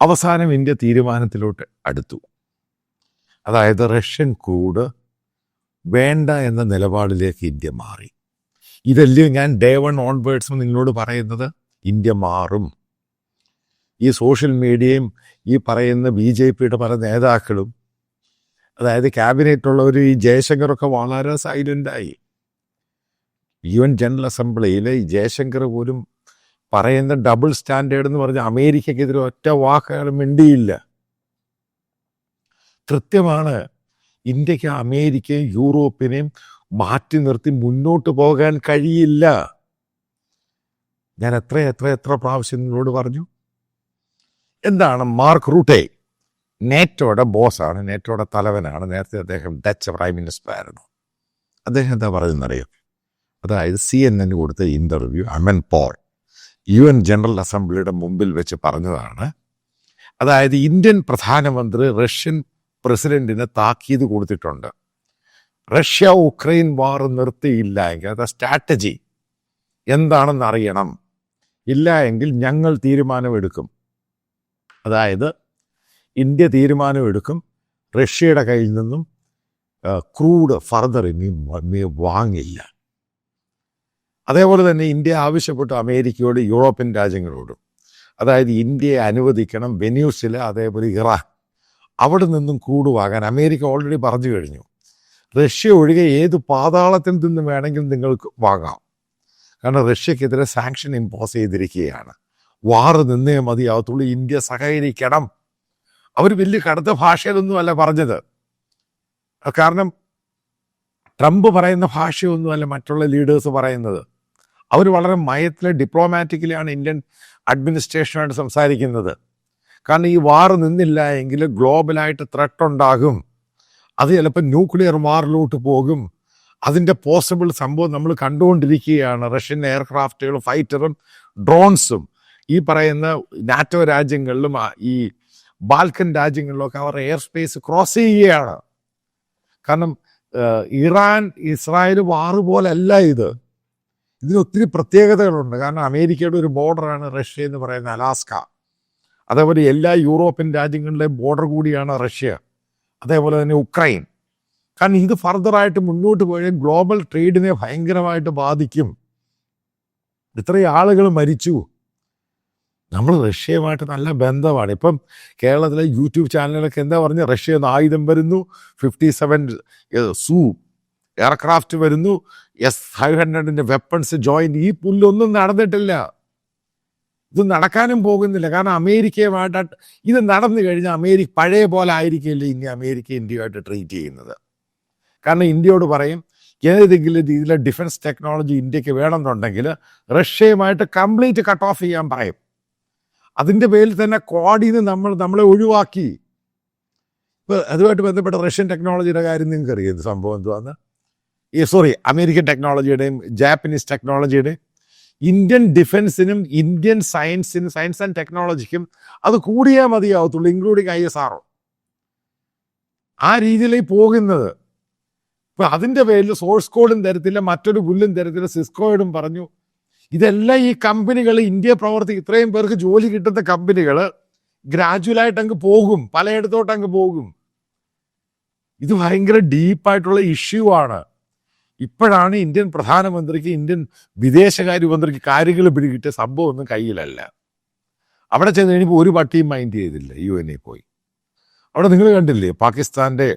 അവസാനം ഇന്ത്യ തീരുമാനത്തിലോട്ട് അടുത്തു. അതായത് റഷ്യൻ കൂട് വേണ്ട എന്ന നിലപാടിലേക്ക് ഇന്ത്യ മാറി. ഇതല്ലേ ഞാൻ ഡേ വൺ ഓൺവേർഡ്സും നിങ്ങളോട് പറയുന്നത്? ഇന്ത്യ മാറും. ഈ സോഷ്യൽ മീഡിയയും ഈ പറയുന്ന ബി ജെ പിയുടെ പല നേതാക്കളും അതായത് ക്യാബിനറ്റുള്ളവർ ഈ ജയശങ്കറൊക്കെ വളരെ സൈലന്റായി യു എൻ ജനറൽ അസംബ്ലിയിൽ ജയശങ്കർ പോലും പറയുന്ന ഡബിൾ സ്റ്റാൻഡേർഡ് എന്ന് പറഞ്ഞ അമേരിക്കക്കെതിരെ ഒറ്റ വാക്കുകളും മിണ്ടിയില്ല. കൃത്യമാണ് ഇന്ത്യയ്ക്ക് അമേരിക്കയും യൂറോപ്പിനെയും മാറ്റി നിർത്തി മുന്നോട്ട് പോകാൻ കഴിയില്ല. ഞാൻ എത്ര എത്ര എത്ര പ്രാവശ്യം നിങ്ങളോട് പറഞ്ഞു? എന്താണ് മാർക്ക് റൂട്ടെ? നേറ്റോയുടെ ബോസാണ് നേറ്റോയുടെ തലവനാണ്. നേരത്തെ അദ്ദേഹം ഡച്ച് പ്രൈം മിനിസ്റ്റർ ആയിരുന്നു. അദ്ദേഹം എന്താ പറയുന്നറിയോ അതായത് സി എൻ എൻ കൊടുത്ത interview Amanpour. U N general അസംബ്ലിയുടെ മുമ്പിൽ വെച്ച് പറഞ്ഞതാണ്. അതായത് ഇന്ത്യൻ പ്രധാനമന്ത്രി റഷ്യൻ പ്രസിഡന്റിന് താക്കീത് കൊടുത്തിട്ടുണ്ട്. റഷ്യ ഉക്രൈൻ വാർ നിർത്തിയില്ല എങ്കിൽ അത് സ്ട്രാറ്റജി. എന്താണെന്ന് അറിയണം ഇല്ല എങ്കിൽ ഞങ്ങൾ തീരുമാനമെടുക്കും. അതായത് ഇന്ത്യ തീരുമാനമെടുക്കും. റഷ്യയുടെ കയ്യിൽ നിന്നും ക്രൂഡ് ഫർദർ ഇനി വാങ്ങില്ല. അതേപോലെ തന്നെ ഇന്ത്യ ആവശ്യപ്പെട്ടു അമേരിക്കയോട് യൂറോപ്യൻ രാജ്യങ്ങളോടും. അതായത് ഇന്ത്യയെ അനുവദിക്കണം വെന്യൂസിൽ അതേപോലെ ഇറാൻ. അവിടെ നിന്നും കൂടുവാകാൻ അമേരിക്ക ഓൾറെഡി പറഞ്ഞു കഴിഞ്ഞു. റഷ്യ ഒഴികെ ഏത് പാതാളത്തിൽ നിന്നും വേണമെങ്കിലും നിങ്ങൾക്ക് വാങ്ങാം. കാരണം റഷ്യക്കെതിരെ സാങ്ഷൻ ഇമ്പോസ് ചെയ്തിരിക്കുകയാണ്. വാറ് നിന്നേ മതിയാവത്തുള്ളൂ ഇന്ത്യ സഹകരിക്കണം. അവർ വലിയ കടുത്ത ഭാഷയിലൊന്നുമല്ല പറഞ്ഞത്. കാരണം ട്രംപ് പറയുന്ന ഭാഷയൊന്നുമല്ല മറ്റുള്ള ലീഡേഴ്സ് പറയുന്നത്. അവർ വളരെ മയത്തിൽ ഡിപ്ലോമാറ്റിക്കലിയാണ് ഇന്ത്യൻ അഡ്മിനിസ്ട്രേഷനായിട്ട് സംസാരിക്കുന്നത്. കാരണം ഈ വാർ നിന്നില്ല എങ്കിൽ ഗ്ലോബലായിട്ട് ത്രെട്ട് ഉണ്ടാകും. അത് ചിലപ്പോൾ ന്യൂക്ലിയർ വാറിലോട്ട് പോകും. അതിന്റെ പോസിബിൾ സംഭവം നമ്മൾ കണ്ടുകൊണ്ടിരിക്കുകയാണ്. റഷ്യൻ എയർക്രാഫ്റ്റുകളും ഫൈറ്ററും ഡ്രോൺസും ഈ പറയുന്ന നാറ്റോ രാജ്യങ്ങളിലും ഈ ബാൽക്കൻ രാജ്യങ്ങളിലൊക്കെ അവർ എയർ സ്പേസ് ക്രോസ് ചെയ്യുകയാണ്. കാരണം ഇറാൻ ഇസ്രായേൽ വാറ് പോലല്ല ഇത്. ഇതിന് ഒത്തിരി പ്രത്യേകതകളുണ്ട്. കാരണം അമേരിക്കയുടെ ഒരു ബോർഡറാണ് റഷ്യ എന്ന് പറയുന്ന അലാസ്ക. അതേപോലെ എല്ലാ യൂറോപ്യൻ രാജ്യങ്ങളിലെയും ബോർഡർ കൂടിയാണ് റഷ്യ. അതേപോലെ തന്നെ ഉക്രൈൻ. കാരണം ഇത് ഫർദറായിട്ട് മുന്നോട്ട് പോയാൽ ഗ്ലോബൽ ട്രേഡിനെ ഭയങ്കരമായിട്ട് ബാധിക്കും. ഇത്രയും ആളുകൾ മരിച്ചു. നമ്മൾ റഷ്യയുമായിട്ട് നല്ല ബന്ധമാണ്. ഇപ്പം കേരളത്തിലെ യൂട്യൂബ് ചാനലുകളൊക്കെ എന്താ പറഞ്ഞ റഷ്യ നിന്ന് ആയുധം വരുന്നു ഫിഫ്റ്റി സെവൻ സൂ എയർക്രാഫ്റ്റ് വരുന്നു എസ് ഫൈവ് ഹൺഡ്രഡിന്റെ വെപ്പൺസ് ജോയിൻ ഈ പുല്ലൊന്നും നടന്നിട്ടില്ല. ഇത് നടക്കാനും പോകുന്നില്ല. കാരണം അമേരിക്കയുമായിട്ട് ഇത് നടന്നു കഴിഞ്ഞാൽ അമേരിക്ക പഴയ പോലെ ആയിരിക്കില്ല ഇനി അമേരിക്ക ഇന്ത്യയുമായിട്ട് ട്രീറ്റ് ചെയ്യുന്നത്. കാരണം ഇന്ത്യയോട് പറയും ഏതെങ്കിലും രീതിയിലെ ഡിഫൻസ് ടെക്നോളജി ഇന്ത്യയ്ക്ക് വേണമെന്നുണ്ടെങ്കിൽ റഷ്യയുമായിട്ട് കംപ്ലീറ്റ് കട്ട് ഓഫ് ചെയ്യാൻ പറയും. അതിന്റെ പേരിൽ തന്നെ കോടിന്ന് നമ്മൾ നമ്മളെ ഒഴിവാക്കി. ഇപ്പോൾ അതുമായിട്ട് ബന്ധപ്പെട്ട റഷ്യൻ ടെക്നോളജിയുടെ കാര്യം നിങ്ങൾക്ക് അറിയാം. സംഭവം എന്തുവാന്ന്? ഈ സോറി അമേരിക്കൻ ടെക്നോളജിയുടെയും ജാപ്പനീസ് ടെക്നോളജിയുടെയും ഇന്ത്യൻ ഡിഫൻസിനും ഇന്ത്യൻ സയൻസിനും സയൻസ് ആൻഡ് ടെക്നോളജിക്കും അത് കൂടിയേ മതിയാവത്തുള്ളൂ ഇൻക്ലൂഡിങ് ഐ എസ് ആർ ആ രീതിയിലേക്ക് പോകുന്നത്. ഇപ്പം അതിന്റെ പേരിൽ സോഴ്സ് കോഡും തരത്തില്ല മറ്റൊരു പുല്ലും തരത്തില്ല സിസ്കോയിടും പറഞ്ഞു ഇതെല്ലാം ഈ കമ്പനികൾ ഇന്ത്യ പ്രവർത്തി ഇത്രയും പേർക്ക് ജോലി കിട്ടുന്ന കമ്പനികൾ ഗ്രാജുവൽ ആയിട്ട് അങ്ങ് പോകും. പലയിടത്തോട്ട് അങ്ങ് പോകും. ഇത് ഭയങ്കര ഡീപ്പായിട്ടുള്ള ഇഷ്യൂ ആണ്. ഇപ്പോഴാണ് ഇന്ത്യൻ പ്രധാനമന്ത്രിക്ക് ഇന്ത്യൻ വിദേശകാര്യമന്ത്രിക്ക് കാര്യങ്ങൾ പിടികിട്ടിയ സംഭവം ഒന്നും കയ്യിലല്ല. അവിടെ ചെന്ന് കഴിഞ്ഞപ്പോൾ ഒരു പട്ടിയും മൈൻഡ് ചെയ്തില്ല യു എൻ എ പോയി. അവിടെ നിങ്ങൾ കണ്ടില്ലേ പാകിസ്ഥാന്റെ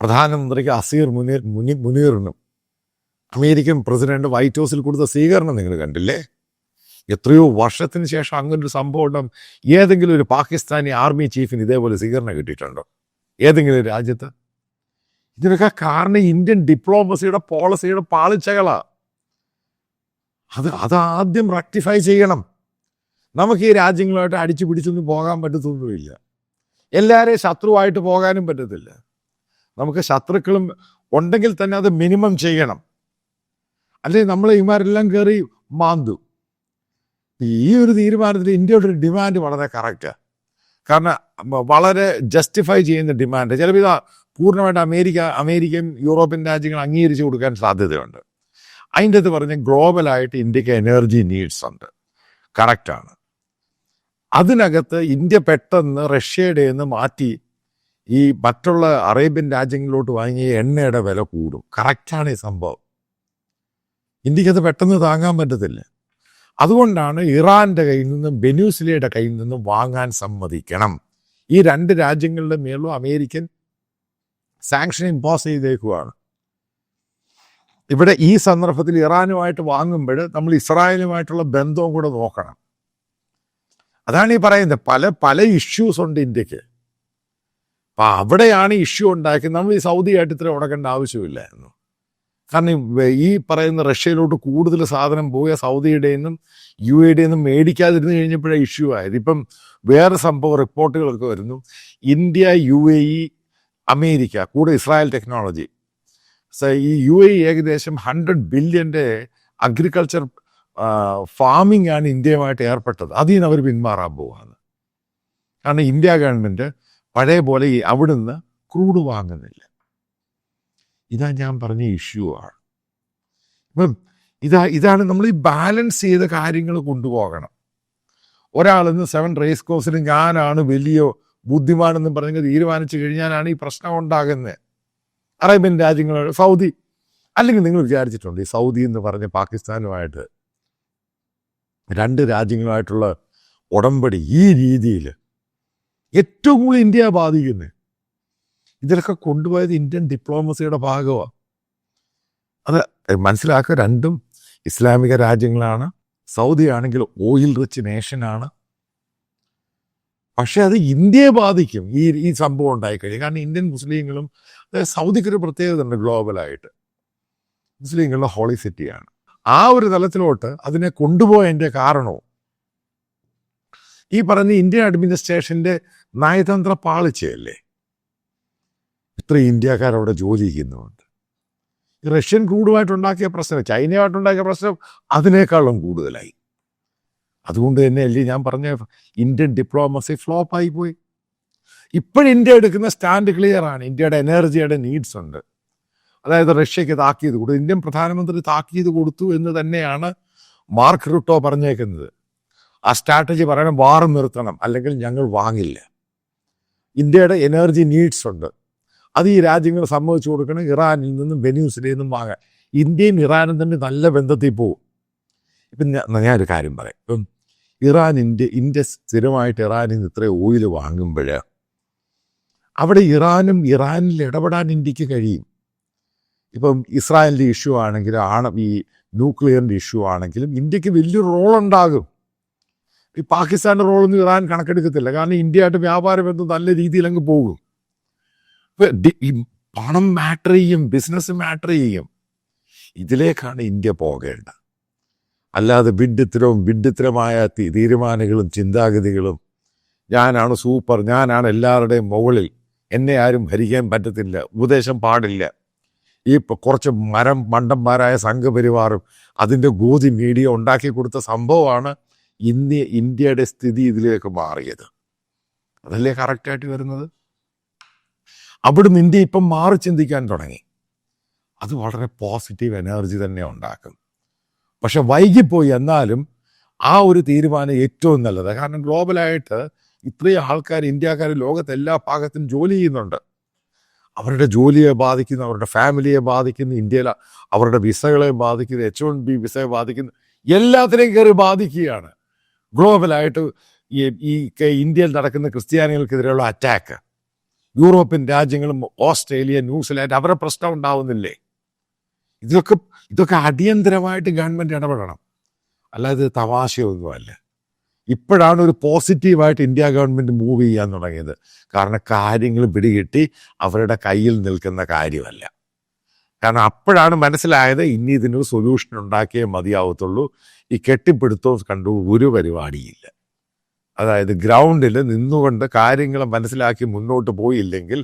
പ്രധാനമന്ത്രിക്ക് അസീർ മുനീർ മുനി മുനീറിനും അമേരിക്കൻ പ്രസിഡന്റ് വൈറ്റ് ഹൗസിൽ കൊടുത്ത സ്വീകരണം നിങ്ങൾ കണ്ടില്ലേ? എത്രയോ വർഷത്തിന് ശേഷം അങ്ങനെ ഒരു സംഭവം ഉണ്ടാകും ഏതെങ്കിലും ഒരു പാകിസ്ഥാനി ആർമി ചീഫിന് ഇതേപോലെ സ്വീകരണം കിട്ടിയിട്ടുണ്ടോ? ഏതെങ്കിലും രാജ്യത്ത്? ഇതിനൊക്കെ കാരണം ഇന്ത്യൻ ഡിപ്ലോമസിയുടെ പോളിസിയുടെ പാളിച്ചകളാ. അത് അതാദ്യം റക്റ്റിഫൈ ചെയ്യണം. നമുക്ക് ഈ രാജ്യങ്ങളുമായിട്ട് അടിച്ചു പിടിച്ചൊന്നും പോകാൻ പറ്റത്തൊന്നുമില്ല. എല്ലാവരെയും ശത്രുവായിട്ട് പോകാനും പറ്റത്തില്ല. നമുക്ക് ശത്രുക്കളും ഉണ്ടെങ്കിൽ തന്നെ അത് മിനിമം ചെയ്യണം. അല്ലെങ്കിൽ നമ്മൾ ഇമാരെല്ലാം കയറി മാന്തു. ഈ ഒരു തീരുമാനത്തിൽ ഇന്ത്യയുടെ ഒരു ഡിമാൻഡ് വളരെ കറക്റ്റാണ് കാരണം വളരെ ജസ്റ്റിഫൈ ചെയ്യുന്ന ഡിമാൻഡ് ചിലപ്പോൾ ഇത് പൂർണമായിട്ട് അമേരിക്ക അമേരിക്കയും യൂറോപ്യൻ രാജ്യങ്ങൾ അംഗീകരിച്ചു കൊടുക്കാൻ സാധ്യതയുണ്ട്. അതിന്റെ അത് പറഞ്ഞ ഗ്ലോബലായിട്ട് ഇന്ത്യയ്ക്ക് എനർജി നീഡ്സ് ഉണ്ട്. കറക്റ്റാണ് അതിനകത്ത് ഇന്ത്യ പെട്ടെന്ന് റഷ്യയുടെ നിന്ന് മാറ്റി ഈ മറ്റുള്ള അറേബ്യൻ രാജ്യങ്ങളിലോട്ട് വാങ്ങിയ എണ്ണയുടെ വില കൂടും. കറക്റ്റാണ് ഈ സംഭവം. ഇന്ത്യക്കത് പെട്ടെന്ന് താങ്ങാൻ പറ്റത്തില്ല. അതുകൊണ്ടാണ് ഇറാന്റെ കയ്യിൽ നിന്നും ബെനൂസിലയുടെ കയ്യിൽ നിന്നും വാങ്ങാൻ സമ്മതിക്കണം. ഈ രണ്ട് രാജ്യങ്ങളുടെ മേലും അമേരിക്കൻ സാങ്ഷൻ ഇമ്പോസ് ചെയ്തേക്കുവാണ്. ഇവിടെ ഈ സന്ദർഭത്തിൽ ഇറാനുമായിട്ട് വാങ്ങുമ്പോൾ നമ്മൾ ഇസ്രായേലുമായിട്ടുള്ള ബന്ധവും കൂടെ നോക്കണം. അതാണ് ഈ പറയുന്നത്. പല പല ഇഷ്യൂസ് ഉണ്ട് ഇന്ത്യയ്ക്ക്. അപ്പം അവിടെയാണ് ഇഷ്യൂ ഉണ്ടാക്കിയത്. നമ്മൾ ഈ സൗദിയായിട്ട് ഇത്ര ഉടക്കേണ്ട ആവശ്യമില്ലായിരുന്നു കാരണം ഈ പറയുന്ന റഷ്യയിലോട്ട് കൂടുതൽ സാധനം പോയ സൗദിയുടെ നിന്നും യു എയുടെ നിന്നും മേടിക്കാതിരുന്ന് കഴിഞ്ഞപ്പോഴേ ഇഷ്യൂ ആയത്. ഇപ്പം വേറെ സംഭവം റിപ്പോർട്ടുകളൊക്കെ വരുന്നു. India U A E America കൂടെ ഇസ്രായേൽ ടെക്നോളജി. ഈ യു എ ഏകദേശം ഹൺഡ്രഡ് ബില്യന്റെ അഗ്രികൾച്ചർ ഫാമിംഗ് ആണ് ഇന്ത്യയുമായിട്ട് ഏർപ്പെട്ടത്. അതിൽ നിന്ന് അവർ പിന്മാറാൻ പോവാണ്. കാരണം ഇന്ത്യ ഗവൺമെന്റ് പഴയ പോലെ അവിടുന്ന് ക്രൂഡ് വാങ്ങുന്നില്ല. ഇതാ ഞാൻ പറഞ്ഞ ഇഷ്യൂ ആണ് ഇപ്പം ഇതാ ഇതാണ് നമ്മൾ ഈ ബാലൻസ് ചെയ്ത കാര്യങ്ങൾ കൊണ്ടുപോകണം. ഒരാളിന്ന് സെവൻ റേസ് കോഴ്സിന് ഞാനാണ് വലിയ ബുദ്ധിമാനെന്ന് പറഞ്ഞ് തീരുമാനിച്ചു കഴിഞ്ഞാലാണ് ഈ പ്രശ്നം ഉണ്ടാകുന്നത് അറേബ്യൻ രാജ്യങ്ങൾ സൗദി. അല്ലെങ്കിൽ നിങ്ങൾ വിചാരിച്ചിട്ടുണ്ട് ഈ സൗദി എന്ന് പറഞ്ഞ പാകിസ്ഥാനുമായിട്ട് രണ്ട് രാജ്യങ്ങളുമായിട്ടുള്ള ഉടമ്പടി ഈ രീതിയിൽ ഏറ്റവും കൂടുതൽ ഇന്ത്യ ബാധിക്കുന്നത് ഇതിലൊക്കെ കൊണ്ടുപോയത് ഇന്ത്യൻ ഡിപ്ലോമസിയുടെ ഭാഗമാണ് അത് മനസ്സിലാക്കുക രണ്ടും ഇസ്ലാമിക രാജ്യങ്ങളാണ്. സൗദി ആണെങ്കിൽ ഓയിൽ റിച്ച് നേഷനാണ് പക്ഷേ അത് ഇന്ത്യയെ ബാധിക്കും. ഈ ഈ സംഭവം ഉണ്ടായിക്കഴിഞ്ഞു കാരണം ഇന്ത്യൻ മുസ്ലിങ്ങളും അതായത് സൗദിക്കൊരു പ്രത്യേകത ഉണ്ട് ഗ്ലോബലായിട്ട്. മുസ്ലിങ്ങളുടെ ഹോളി സിറ്റിയാണ് ആ ഒരു തലത്തിലോട്ട് അതിനെ കൊണ്ടുപോയതിന്റെ കാരണവും ഈ പറഞ്ഞ ഇന്ത്യൻ അഡ്മിനിസ്ട്രേഷന്റെ നയതന്ത്ര പാളിച്ചയല്ലേ? ഇത്ര ഇന്ത്യക്കാർ അവിടെ ജോലി ചെയ്യുന്നുണ്ട്. റഷ്യൻ ക്രൂഡുമായിട്ടുണ്ടാക്കിയ പ്രശ്നം ചൈനയുമായിട്ടുണ്ടാക്കിയ പ്രശ്നം അതിനേക്കാളും കൂടുതലായി. അതുകൊണ്ട് തന്നെ അല്ലേ ഞാൻ പറഞ്ഞ ഇന്ത്യൻ ഡിപ്ലോമസി ഫ്ലോപ്പായി പോയി. ഇപ്പോഴും ഇന്ത്യ എടുക്കുന്ന സ്റ്റാൻഡ് ക്ലിയർ ആണ്. ഇന്ത്യയുടെ എനർജിയുടെ നീഡ്സ് ഉണ്ട്. അതായത് റഷ്യക്ക് താക്കീത് കൊടുത്തു. ഇന്ത്യൻ പ്രധാനമന്ത്രി താക്കീത് കൊടുത്തു എന്ന് തന്നെയാണ് മാർക്ക് റുട്ടോ പറഞ്ഞേക്കുന്നത്. ആ സ്ട്രാറ്റജി പറയണം വാർ നിർത്തണം അല്ലെങ്കിൽ ഞങ്ങൾ വാങ്ങില്ല. ഇന്ത്യയുടെ എനർജി നീഡ്സ് ഉണ്ട്. അത് ഈ രാജ്യങ്ങൾ സമ്മതിച്ചു കൊടുക്കണം. ഇറാനിൽ നിന്നും വെന്യൂസിൽ നിന്നും വാങ്ങാൻ. ഇന്ത്യയും ഇറാനും തന്നെ നല്ല ബന്ധത്തിൽ പോകും ഇപ്പം ഞാൻ ഞാനൊരു കാര്യം പറയാം. ഇപ്പം ഇറാൻ ഇന്ത്യ ഇന്ത്യ സ്ഥിരമായിട്ട് ഇറാനിൽ നിന്ന് ഇത്രയും ഓയിൽ വാങ്ങുമ്പോൾ അവിടെ ഇറാനും ഇറാനിൽ ഇടപെടാൻ ഇന്ത്യയ്ക്ക് കഴിയും. ഇപ്പം ഇസ്രായേലിന്റെ ഇഷ്യൂ ആണെങ്കിലും ആണ് ഈ ന്യൂക്ലിയറിന്റെ ഇഷ്യൂ ആണെങ്കിലും ഇന്ത്യയ്ക്ക് വലിയൊരു റോൾ ഉണ്ടാകും. ഈ പാകിസ്ഥാന്റെ റോളൊന്നും ഇറാൻ കണക്കെടുക്കത്തില്ല. കാരണം ഇന്ത്യയായിട്ട് വ്യാപാര ബന്ധം നല്ല രീതിയിൽ അങ്ങ് പോകും. പണം മാറ്റർ ചെയ്യും ബിസിനസ് മാറ്റർ ചെയ്യും. ഇതിലേക്കാണ് ഇന്ത്യ പോകേണ്ടത്. അല്ലാതെ വിഡ്ഢിത്തരവും വിഡ്ഢിത്തരമായ തീരുമാനങ്ങളും ചിന്താഗതികളും ഞാനാണ് സൂപ്പർ ഞാനാണ് എല്ലാവരുടെയും മുകളിൽ. എന്നെ ആരും ഭരിക്കാൻ പറ്റത്തില്ല ഉപദേശം പാടില്ല. ഈ കുറച്ച് മരം മണ്ടന്മാരായ സംഘപരിവാറും അതിന്റെ ഗോതി മീഡിയ ഉണ്ടാക്കി കൊടുത്ത സംഭവമാണ് ഇന്ത്യ ഇന്ത്യയുടെ സ്ഥിതി ഇതിലേക്ക് മാറിയത്. അതല്ലേ കറക്റ്റായിട്ട് വരുന്നത്? അവിടുന്ന് ഇന്ത്യ ഇപ്പം മാറി ചിന്തിക്കാൻ തുടങ്ങി. അത് വളരെ പോസിറ്റീവ് എനർജി തന്നെ ഉണ്ടാക്കും. പക്ഷെ വൈകിപ്പോയി എന്നാലും ആ ഒരു തീരുമാനം ഏറ്റവും നല്ലത്. കാരണം ഗ്ലോബലായിട്ട് ഇത്രയും ആൾക്കാർ ഇന്ത്യക്കാർ ലോകത്തെ എല്ലാ ഭാഗത്തും ജോലി ചെയ്യുന്നുണ്ട്. അവരുടെ ജോലിയെ ബാധിക്കുന്നു അവരുടെ ഫാമിലിയെ ബാധിക്കുന്നു ഇന്ത്യയിൽ അവരുടെ വിസകളെ ബാധിക്കുന്നു എച്ച് വൺ ബി വിസയെ ബാധിക്കുന്നു എല്ലാത്തിനെയും കയറി ബാധിക്കുകയാണ്. ഗ്ലോബലായിട്ട് ഈ ഇന്ത്യയിൽ നടക്കുന്ന ക്രിസ്ത്യാനികൾക്കെതിരെയുള്ള അറ്റാക്ക് യൂറോപ്യൻ രാജ്യങ്ങളും ഓസ്ട്രേലിയ ന്യൂസിലാൻഡ് അവരുടെ പ്രശ്നം ഉണ്ടാവുന്നില്ലേ? ഇതൊക്കെ ഇതൊക്കെ അടിയന്തരമായിട്ട് ഗവൺമെന്റ് ഇടപെടണം. അല്ലാതെ തമാശയൊന്നുമല്ല. ഇപ്പോഴാണ് ഒരു പോസിറ്റീവായിട്ട് ഇന്ത്യ ഗവൺമെന്റ് മൂവ് ചെയ്യാൻ തുടങ്ങിയത്. കാരണം കാര്യങ്ങൾ പിടികിട്ടി അവരുടെ കയ്യിൽ നിൽക്കുന്ന കാര്യമല്ല. കാരണം അപ്പോഴാണ് മനസ്സിലായത് ഇനി ഇതിനൊരു സൊല്യൂഷൻ ഉണ്ടാക്കിയേ മതിയാവത്തുള്ളൂ. ഈ കെട്ടിപ്പിടുത്തവും കണ്ടു ഒരു പരിപാടിയില്ല. അതായത് ഗ്രൗണ്ടിൽ നിന്നുകൊണ്ട് കാര്യങ്ങൾ മനസ്സിലാക്കി മുന്നോട്ട് പോയില്ലെങ്കിൽ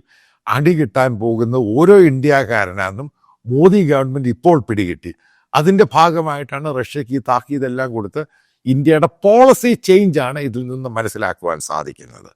അടി കിട്ടാൻ പോകുന്ന ഓരോ ഇന്ത്യക്കാരനാണെന്നും മോദി ഗവൺമെന്റ് ഇപ്പോൾ പിടികിട്ടി. അതിന്റെ ഭാഗമായിട്ടാണ് റഷ്യക്ക് ഈ താക്കീതെല്ലാം കൊടുത്ത് ഇന്ത്യയുടെ പോളിസി ചേഞ്ചാണ് ഇതിൽ നിന്ന് മനസ്സിലാക്കുവാൻ സാധിക്കുന്നത്.